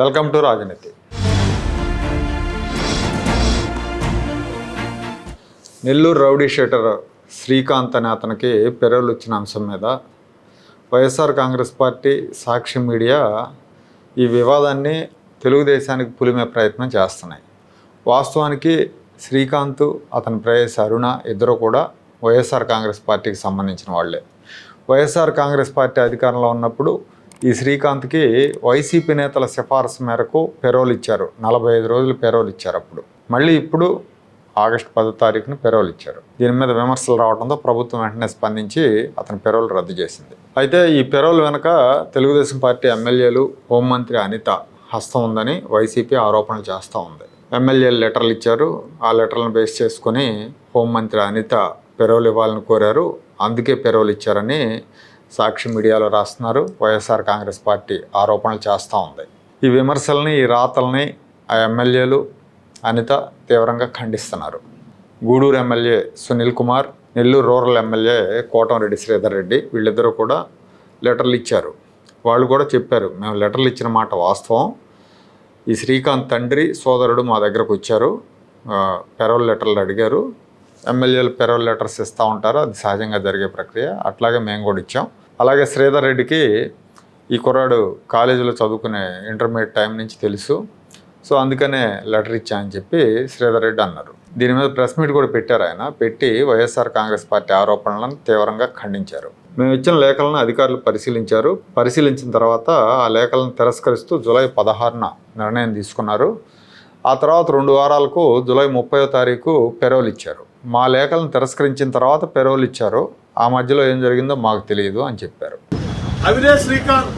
Welcome to రాజనీతి. Nellore rowdy sheeter Srikanth అనే అతనికి పెరోల్ ఇచ్చిన అంశం మీద YSR Congress party Sakshi media ఈ వివాదాన్ని తెలుగుదేశానికి పులిమే ప్రయత్నం చేస్తున్నాయి. వాస్తవానికి శ్రీకాంత్ అతని ప్రేయస్ అరుణ ఇద్దరు కూడా వైఎస్ఆర్ కాంగ్రెస్ పార్టీకి సంబంధించిన వాళ్ళే. వైఎస్ఆర్ కాంగ్రెస్ పార్టీ అధికారంలో ఉన్నప్పుడు ఈ శ్రీకాంత్కి వైసీపీ నేతల సిఫారసు మేరకు పెరోల్ ఇచ్చారు నలభై ఐదు రోజులు పెరోల్ ఇచ్చారు అప్పుడు. మళ్ళీ ఇప్పుడు ఆగస్టు పదో తారీఖున పెరోల్ ఇచ్చారు దీని మీద విమర్శలు రావడంతో ప్రభుత్వం వెంటనే స్పందించి అతని పెరోల్ రద్దు చేసింది. అయితే ఈ పెరోల్ వెనుక తెలుగుదేశం పార్టీ ఎమ్మెల్యేలు హోంమంత్రి అనిత హస్తం ఉందని వైసీపీ ఆరోపణలు చేస్తూ ఉంది. ఎమ్మెల్యేలు లెటర్లు ఇచ్చారు. ఆ లెటర్లను బేస్ చేసుకొని హోంమంత్రి అనిత పెరోల్ ఇవ్వాలని కోరారు. అందుకే పెరోల్ ఇచ్చారని సాక్షి మీడియాలో రాస్తున్నారు. వైఎస్ఆర్ కాంగ్రెస్ పార్టీ ఆరోపణలు చేస్తూ ఉంది. ఈ విమర్శల్ని ఈ రాతల్ని ఆ ఎమ్మెల్యేలు అనిత తీవ్రంగా ఖండిస్తున్నారు. Gudur MLA Sunil Kumar Nellore rural MLA Kotamreddy Sridhar Reddy వీళ్ళిద్దరూ కూడా లెటర్లు ఇచ్చారు. వాళ్ళు కూడా చెప్పారు మేము లెటర్లు ఇచ్చిన మాట వాస్తవం. ఈ శ్రీకాంత్ తండ్రి సోదరుడు మా దగ్గరకు వచ్చారు. పెరవల్ పెరోల్ లెటర్లు అడిగారు. ఎమ్మెల్యేలు పెరోల్ లెటర్స్ ఇస్తూ ఉంటారు. అది సహజంగా జరిగే ప్రక్రియ. అట్లాగే మేము కూడా ఇచ్చాం. అలాగే శ్రీధర్ రెడ్డికి ఈ కుర్రాడు కాలేజీలో చదువుకునే ఇంటర్మీడియట్ టైం నుంచి తెలుసు. సో అందుకనే లెటర్ ఇచ్చానని చెప్పి శ్రీధర్ రెడ్డి అన్నారు. దీని మీద ప్రెస్ మీట్ కూడా పెట్టారు ఆయన. పెట్టి వైఎస్ఆర్ కాంగ్రెస్ పార్టీ ఆరోపణలను తీవ్రంగా ఖండించారు. మేము ఇచ్చిన లేఖలను అధికారులు పరిశీలించారు. పరిశీలించిన తర్వాత ఆ లేఖలను తిరస్కరిస్తూ జూలై పదహారున నిర్ణయం తీసుకున్నారు. ఆ తర్వాత రెండు వారాలకు జూలై ముప్పయో తారీఖు పెరోల్ ఇచ్చారు. మా లేఖలను తిరస్కరించిన తర్వాత పెరోల్ ఇచ్చారు. ఆ మధ్యలో ఏం జరిగిందో మాకు తెలియదు అని చెప్పారు. అవినే శ్రీకాంత్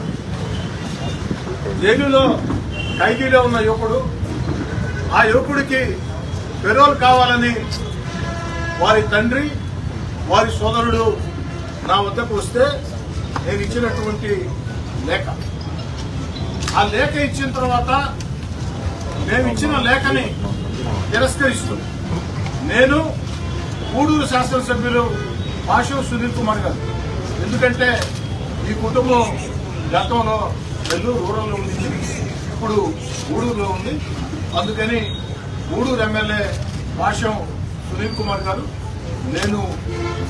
జైలులో ఖైదీలో ఉన్న యువకుడు. ఆ యువకుడికి పెరోల్ కావాలని వారి తండ్రి వారి సోదరుడు నా వద్దకు వస్తే నేను ఇచ్చినటువంటి లేఖ. ఆ లేఖ ఇచ్చిన తర్వాత మేము ఇచ్చిన లేఖని తిరస్కరిస్తూ నేను గూడూరు శాసనసభ్యులు పాషం సునీల్ కుమార్ గారు. ఎందుకంటే ఈ కుటుంబం గతంలో నెల్లూరు రూరల్లో ఉంది. ఇప్పుడు గూడూరులో ఉంది. అందుకని గూడూరు ఎమ్మెల్యే పాషం సునీల్ కుమార్ గారు నేను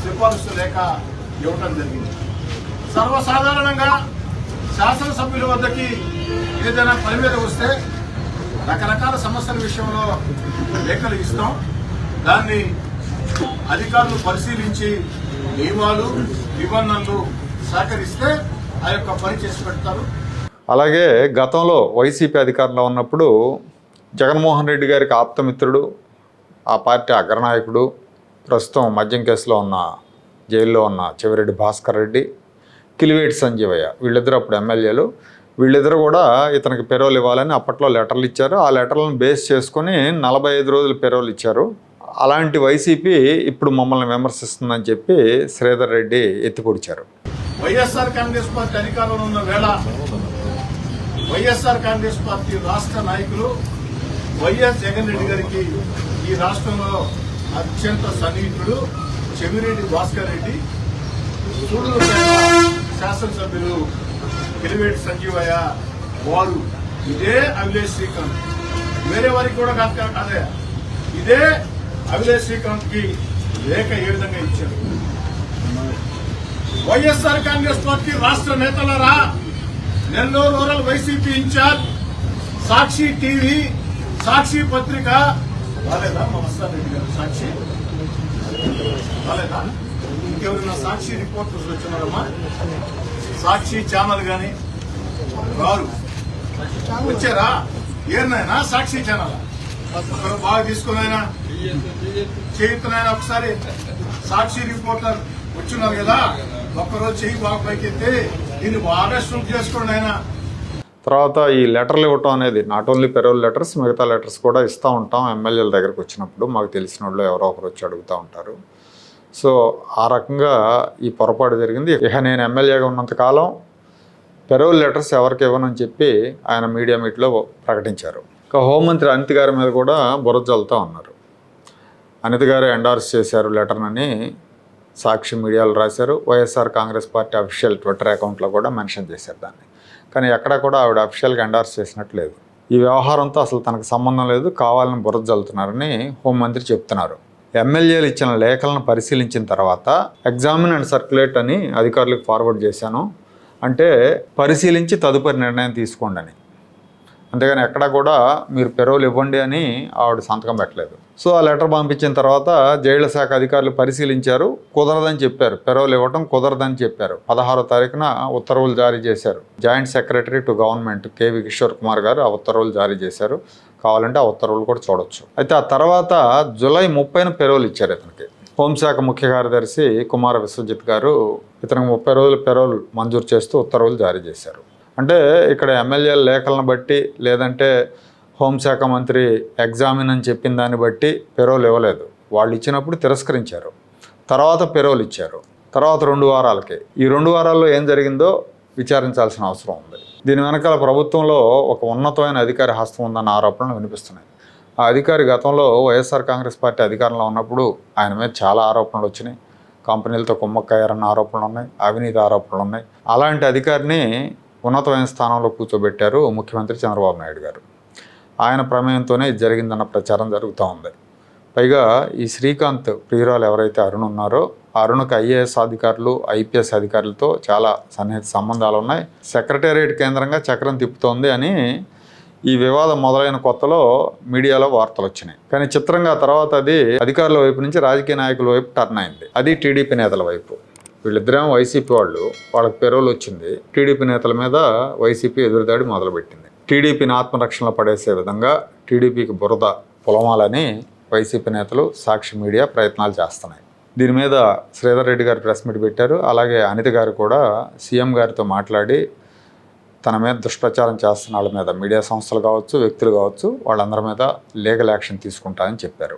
సిఫారసు లేఖ ఇవ్వటం జరిగింది. సర్వసాధారణంగా శాసనసభ్యుల వద్దకి ఏదైనా పని మీద వస్తే రకరకాల సమస్యల విషయంలో లేఖలు ఇస్తాం. దాన్ని అధికారులు పరిశీలించి నియమాలు నిబంధనలు సహకరిస్తే ఆ యొక్క పని చేసి పెడతారు. అలాగే గతంలో వైసీపీ అధికారంలో ఉన్నప్పుడు జగన్మోహన్ రెడ్డి గారికి ఆప్తమిత్రుడు ఆ పార్టీ అగ్రనాయకుడు ప్రస్తుతం మద్యం కేసులో ఉన్న జైల్లో ఉన్న చెవిరెడ్డి భాస్కర్ రెడ్డి కిలివేటి సంజీవయ్య వీళ్ళిద్దరు అప్పుడు ఎమ్మెల్యేలు. వీళ్ళిద్దరు కూడా ఇతనికి పెరోల్ ఇవ్వాలని అప్పట్లో లెటర్లు ఇచ్చారు. ఆ లెటర్లను బేస్ చేసుకొని నలభై ఐదు రోజులు పెరోలు ఇచ్చారు. అలాంటి వైసీపీ ఇప్పుడు మమ్మల్ని విమర్శిస్తుందని చెప్పి శ్రీధర్ రెడ్డి ఎత్తిపొడిచారు. వైఎస్ఆర్ కాంగ్రెస్ పార్టీ అధికారంలో ఉన్న వేళ వైఎస్ఆర్ కాంగ్రెస్ పార్టీ రాష్ట్ర నాయకులు వైఎస్ జగన్ రెడ్డి గారికి ఈ రాష్ట్రంలో అత్యంత సన్నిహితుడు చెవిరెడ్డి భాస్కర్ రెడ్డి సూడూరుపేట శాసనసభ్యులు కిలివేటి సంజీవయ్య వారు. ఇదే అభిలేష్ శ్రీకాంత్. వేరే వారికి కూడా కాదు కాదు అదే ఇదే అభిలేష్ శ్రీకాంత్కి లేఖ ఏ విధంగా ఇచ్చారు? వైఎస్ఆర్ కాంగ్రెస్ పార్టీ రాష్ట్ర నేతలరా Nellore rural YCP in charge Sakshi TV Sakshi పత్రిక. రాలేదా మా వస్తాను రెడ్డి గారు? సాక్షి? రాలేదా? ఇంకెవరైనా సాక్షి రిపోర్టర్స్ వచ్చినారమ్మా సాక్షి ఛానల్ గాని? రారు. వచ్చారా? ఏనాయనా సాక్షి ఛానల్? బాగా తీసుకున్నాయినా చేయుతున్నాయన ఒకసారి సాక్షి రిపోర్టర్ వచ్చినారు కదా ఒక్కరోజు చేయి బాగా పైకెత్తి దీన్ని బాగా షూట్ చేసుకోండి ఆయన. తర్వాత ఈ లెటర్లు ఇవ్వటం అనేది నాట్ ఓన్లీ పెరోల్ లెటర్స్ మిగతా లెటర్స్ కూడా ఇస్తూ ఉంటాం. ఎమ్మెల్యేల దగ్గరకు వచ్చినప్పుడు మాకు తెలిసిన వాళ్ళు ఎవరో ఒకరు వచ్చి అడుగుతూ ఉంటారు. సో ఆ రకంగా ఈ పొరపాటు జరిగింది. ఇక నేను ఎమ్మెల్యేగా ఉన్నంతకాలం పెరోల్ లెటర్స్ ఎవరికి ఇవ్వనని చెప్పి ఆయన మీడియా మీట్లో ప్రకటించారు. హోంమంత్రి అనిత్ గారి మీద కూడా బురద జల్లుతూ ఉన్నారు. అనిత్ గారు ఎండార్స్ చేశారు లెటర్నని సాక్షి మీడియాలో రాశారు. YSR Congress party official Twitter అకౌంట్లో కూడా మెన్షన్ చేశారు దాన్ని. కానీ ఎక్కడా కూడా ఆవిడ అఫీషియల్గా ఎండార్స్ చేసినట్టు లేదు. ఈ వ్యవహారంతో అసలు తనకు సంబంధం లేదు కావాలని బురద జల్లుతున్నారని హోంమంత్రి చెప్తున్నారు. ఎమ్మెల్యేలు ఇచ్చిన లేఖలను పరిశీలించిన తర్వాత ఎగ్జామిన్ అండ్ సర్క్యులేట్ అని అధికారులకు ఫార్వర్డ్ చేశాను. అంటే పరిశీలించి తదుపరి నిర్ణయం తీసుకోండి అని. అంతేగాని ఎక్కడా కూడా మీరు పెరోలు ఇవ్వండి అని ఆవిడ సంతకం పెట్టలేదు. సో ఆ లెటర్ పంపించిన తర్వాత జైళ్ళ శాఖ అధికారులు పరిశీలించారు కుదరదని చెప్పారు. పెరోలు ఇవ్వటం కుదరదని చెప్పారు. పదహారో తారీఖున ఉత్తర్వులు జారీ చేశారు. Joint secretary to government K V Kishore Kumar గారు ఆ ఉత్తర్వులు జారీ చేశారు. కావాలంటే ఆ ఉత్తర్వులు కూడా చూడొచ్చు. అయితే ఆ తర్వాత జూలై ముప్పైన పెరోలు ఇచ్చారు ఇతనికి. హోంశాఖ ముఖ్య కార్యదర్శి కుమార విశ్వజిత్ గారు ఇతనికి ముప్పై రోజులు పెరోల్ మంజూరు చేస్తూ ఉత్తర్వులు జారీ చేశారు. అంటే ఇక్కడ ఎమ్మెల్యేల లేఖలను బట్టి లేదంటే హోంశాఖ మంత్రి ఎగ్జామిన్ అని చెప్పిన దాన్ని బట్టి పెరోల్ ఇవ్వలేదు. వాళ్ళు ఇచ్చినప్పుడు తిరస్కరించారు. తర్వాత పెరోలు ఇచ్చారు. తర్వాత రెండు వారాలకి. ఈ రెండు వారాల్లో ఏం జరిగిందో విచారించాల్సిన అవసరం ఉంది. దీని వెనకాల ప్రభుత్వంలో ఒక ఉన్నతమైన అధికారి హస్తం ఉందన్న ఆరోపణలు వినిపిస్తున్నాయి. ఆ అధికారి గతంలో వైఎస్ఆర్ కాంగ్రెస్ పార్టీ అధికారంలో ఉన్నప్పుడు ఆయన మీద చాలా ఆరోపణలు వచ్చినాయి. కంపెనీలతో కుమ్మక్కయ్యారన్న ఆరోపణలు ఉన్నాయి. అవినీతి ఆరోపణలు ఉన్నాయి. అలాంటి అధికారిని ఉన్నతమైన స్థానంలో కూర్చోబెట్టారు ముఖ్యమంత్రి చంద్రబాబు నాయుడు గారు. ఆయన ప్రమేయంతోనే ఇది జరిగిందన్న ప్రచారం జరుగుతూ ఉంది. పైగా ఈ శ్రీకాంత్ ప్రియురాలు ఎవరైతే అరుణ్ ఉన్నారో ఆ ఐఏఎస్ అధికారులు ఐపీఎస్ అధికారులతో చాలా సన్నిహిత సంబంధాలు ఉన్నాయి. సెక్రటేరియట్ కేంద్రంగా చక్రం తిప్పుతోంది అని ఈ వివాదం మొదలైన కొత్తలో మీడియాలో వార్తలు వచ్చినాయి. కానీ చిత్రంగా తర్వాత అది అధికారుల వైపు నుంచి రాజకీయ నాయకుల వైపు టర్న్ అయింది. అది టీడీపీ నేతల వైపు. వీళ్ళిద్దరేమో వైసీపీ వాళ్ళు వాళ్ళకి పెరోలు వచ్చింది. టీడీపీ నేతల మీద వైసీపీ ఎదురుదాడి మొదలుపెట్టింది. టీడీపీని ఆత్మరక్షణలో పడేసే విధంగా టీడీపీకి బురద పొలమాలని వైసీపీ నేతలు సాక్షి మీడియా ప్రయత్నాలు చేస్తున్నాయి. దీని మీద శ్రీధర్ రెడ్డి గారు ప్రెస్ మీట్ పెట్టారు. అలాగే అనిత గారు కూడా సీఎం గారితో మాట్లాడి తన మీద దుష్ప్రచారం చేస్తున్న వాళ్ళ మీద మీడియా సంస్థలు కావచ్చు వ్యక్తులు కావచ్చు వాళ్ళందరి మీద లీగల్ యాక్షన్ తీసుకుంటారని చెప్పారు.